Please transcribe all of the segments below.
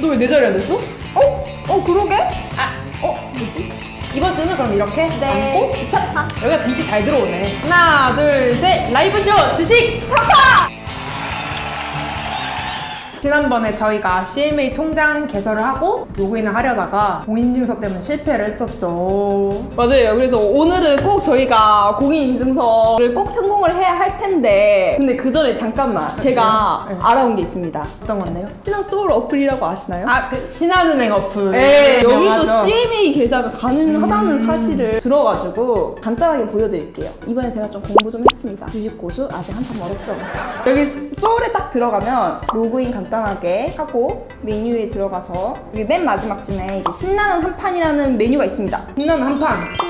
너 왜 내 자리 안 됐어? 어? 어 그러게? 아, 어, 뭐지? 이번 주는 그럼 이렇게 네. 앉고 귀찮다. 여기가 빛이 잘 들어오네. 하나, 둘, 셋, 라이브 쇼 지식 지난번에 저희가 CMA 통장 개설을 하고 로그인을 하려다가 공인증서 때문에 실패를 했었죠. 맞아요. 그래서 오늘은 꼭 저희가 공인인증서를 꼭 성공을 해야 할 텐데 근데 그 전에 잠깐만 제가 네. 알아온 게 있습니다. 어떤 건데요? 신한 소울 어플이라고 아시나요? 아, 그 신한은행 어플. 네. 여기서 CMA 계좌가 가능하다는 음. 사실을 들어가지고 간단하게 보여드릴게요. 이번에 제가 좀 공부 좀 했습니다. 주식 고수 아직 한참 멀었죠. 여기 소울에 딱 들어가면 로그인 간 단하게 하고 메뉴에 들어가서 여기 맨 마지막쯤에 이제 신나는 한 판이라는 메뉴가 있습니다. 신나는 한 판.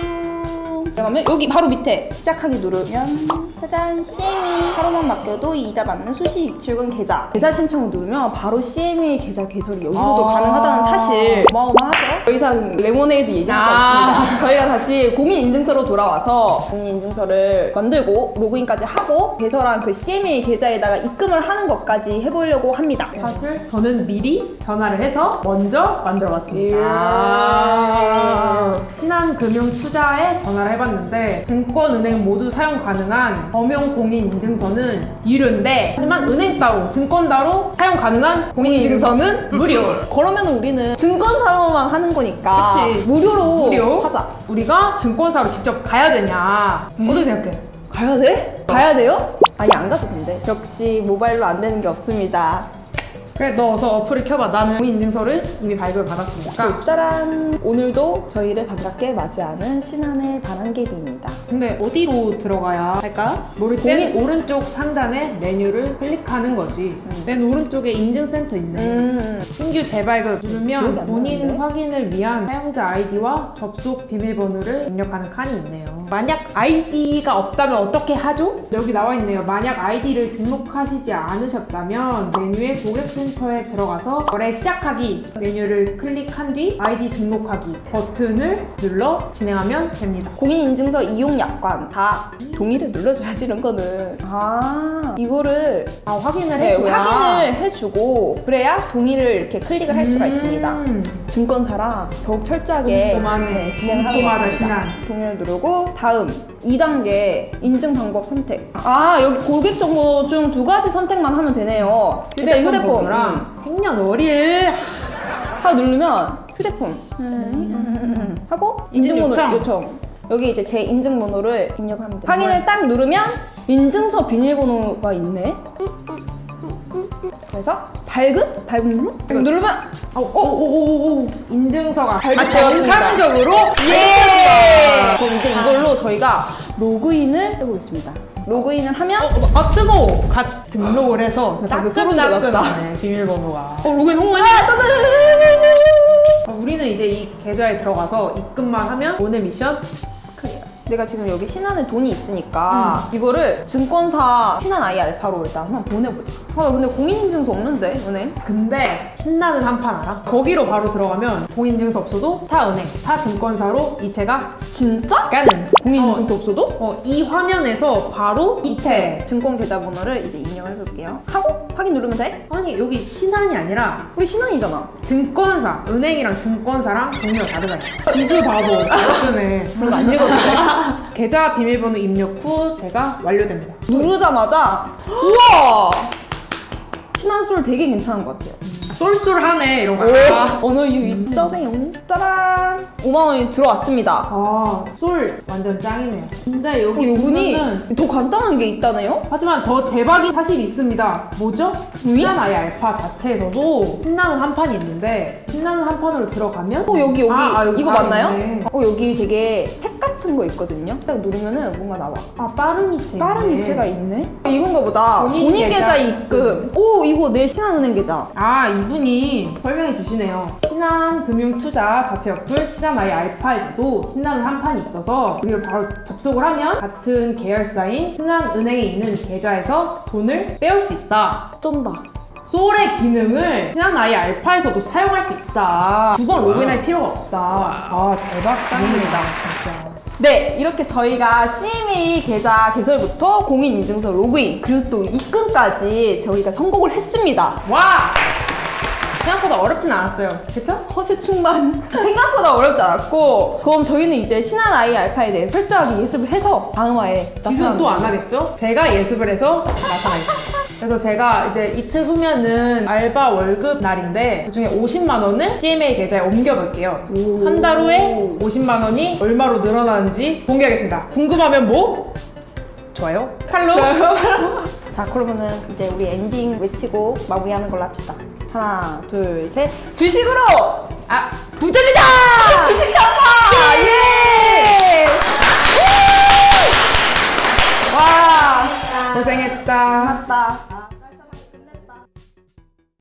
쭉 들어가면 여기 바로 밑에 시작하기 누르면 짜잔 CMA 하루만 맡겨도 이자 받는 수시 입출금 계좌 계좌 신청을 누르면 바로 CMA 계좌 개설이 여기서도 아. 가능하다는 사실 어마어마하죠 더 이상 레모네이드 얘기하지 아. 않습니다 저희가 다시 공인인증서로 돌아와서 공인인증서를 만들고 로그인까지 하고 개설한 그 CMA 계좌에다가 입금을 하는 것까지 해보려고 합니다 사실 저는 미리 전화를 해서 먼저 만들어 봤습니다. 예. 신한금융투자에 전화를 해봤는데 증권은행 모두 사용 가능한 범용 공인 인증서는 유료인데 하지만 은행 따로, 증권 따로 사용 가능한 공인인증서는 무료. 그러면 우리는 증권사로만 하는 거니까 그치. 무료로 무료. 하자 우리가 증권사로 직접 가야 되냐? 어떻게 생각해? 가야 돼? 가야 돼요? 아니 안 가도 된대 역시 모바일로 안 되는 게 없습니다 그래 너 어서 어플을 켜봐. 나는 공인인증서를 이미 발급을 받았으니까. 짜란 오늘도 저희를 반갑게 맞이하는 신한의 단한계비입니다 근데 어디로 들어가야 할까? 모를 땐 공인- 오른쪽 상단에 메뉴를 클릭하는 거지. 맨 오른쪽에 인증센터 있네. 음 신규 재발급 기억이 누르면 안 본인 나는데? 확인을 위한 사용자 아이디와 접속 비밀번호를 입력하는 칸이 있네요. 만약 아이디가 없다면 어떻게 하죠? 여기 나와 있네요. 만약 아이디를 등록하시지 않으셨다면 메뉴에 고객 센터에 들어가서 거래 시작하기 메뉴를 클릭한 뒤 아이디 등록하기 버튼을 눌러 진행하면 됩니다. 공인인증서 이용 약관 다 동의를 눌러줘야지 이런 거는 아 이거를 아 확인을 네, 해줘야 확인을 해주고 그래야 동의를 이렇게 클릭을 할 수가 있습니다 음. 증권사랑 더욱 철저하게 꼼꼼하네. 네, 진행하고 꼼꼼하다, 있습니다. 신한. 동의를 누르고 다음 2단계 인증 방법 선택. 아 여기 고객 정보 중 두 가지 선택만 하면 되네요. 일단 휴대폰 휴대폰 번호랑 음. 생년월일 하나 누르면 휴대폰 음. 하고 인증 인증번호 요청. 요청. 여기 이제 제 인증번호를 입력하면 돼요. 확인을 딱 누르면 인증서 비밀번호가 있네. 그래서 발급? 발급 누르면 어, 오오오오 인증서가 발급되었습니다. 정상적으로 예! 그럼 이제 이걸로 저희가 로그인을 해보겠습니다. 로그인을 하면 어, 아 뜨거워 갓 등록을 해서 그 소름. 따끈따끈하네 비밀번호가 어 로그인 성공했네 어, 우리는 이제 이 계좌에 들어가서 입금만 하면 오늘 미션. 내가 지금 여기 신한에 돈이 있으니까 이거를 증권사 신한 아이 알파로 일단 한번 보내보자. 아, 나 근데 공인인증서 없는데, 은행? 근데 신나는 한판 알아? 거기로 바로 들어가면 공인증서 없어도 타 은행, 타 증권사로 이체가 진짜? 가는 공인인증서 없어도? 어, 이 화면에서 바로 이체 증권 계좌번호를 이제 입력을 해볼게요. 하고 확인 누르면 돼? 아니 여기 신한이 아니라 우리 신한이잖아. 증권사 은행이랑 증권사랑 종류가 다르다니까 지수 바보 그런 거안 읽었는데. 계좌 비밀번호 입력 후 제가 완료됩니다 누르자마자 우와! 신한솔 되게 괜찮은 것 같아요. 쏠쏠하네 이런 거 오, 아, 언어 유희 더빙 짜란! 5만 원이 들어왔습니다. 아, 솔 완전 짱이네요 근데 어, 여기 요분이 보면은 더 간단한 게 있다네요? 하지만 더 대박이 사실 있습니다 뭐죠? 신난 아이 알파 자체에서도 신나는 한 판이 있는데 신나는 한 판으로 들어가면 어 여기 여기 아, 아, 이거 바로 맞나요? 있네. 어 여기 되게 책 같은 거 있거든요. 딱 누르면은 뭔가 나와. 아 빠른 이체 있네. 이체가 있네. 이건가 보다. 본인 본인, 계좌, 계좌 입금. 오 이거 내 신한은행 계좌. 아 이분이 설명해 주시네요 신한금융투자 자체 어플 신한아이 알파에서도 신나는 한판이 있어서 이걸 바로 접속을 하면 같은 계열사인 신한은행에 있는 계좌에서 돈을 빼올 수 있다 쩐다. 솔의 기능을 신한아이 알파에서도 사용할 수 있다 두 번 로그인할 필요가 없다 아 대박 짱입니다 진짜 네, 이렇게 저희가 CMA 계좌 개설부터 공인 인증서 로그인, 그리고 또 입금까지 저희가 성공을 했습니다. 와! 생각보다 어렵진 않았어요. 그쵸? 허세 충만 생각보다 어렵지 않았고 그럼 저희는 이제 신한 아이 알파에 대해 철저하게 예습을 해서 다음화에 기수는 또안 하겠죠? 제가 예습을 해서 나타나겠습니다. 그래서 제가 이제 이틀 후면은 알바 월급 날인데 그중에 50만 원을 CMA 계좌에 옮겨놓을게요. 한 달 후에 50만 원이 얼마로 늘어나는지 공개하겠습니다. 궁금하면 뭐? 좋아요? 팔로우? 자 그러면은 이제 우리 엔딩 외치고 마무리하는 걸로 합시다 하나 둘 셋 주식으로 아, 부자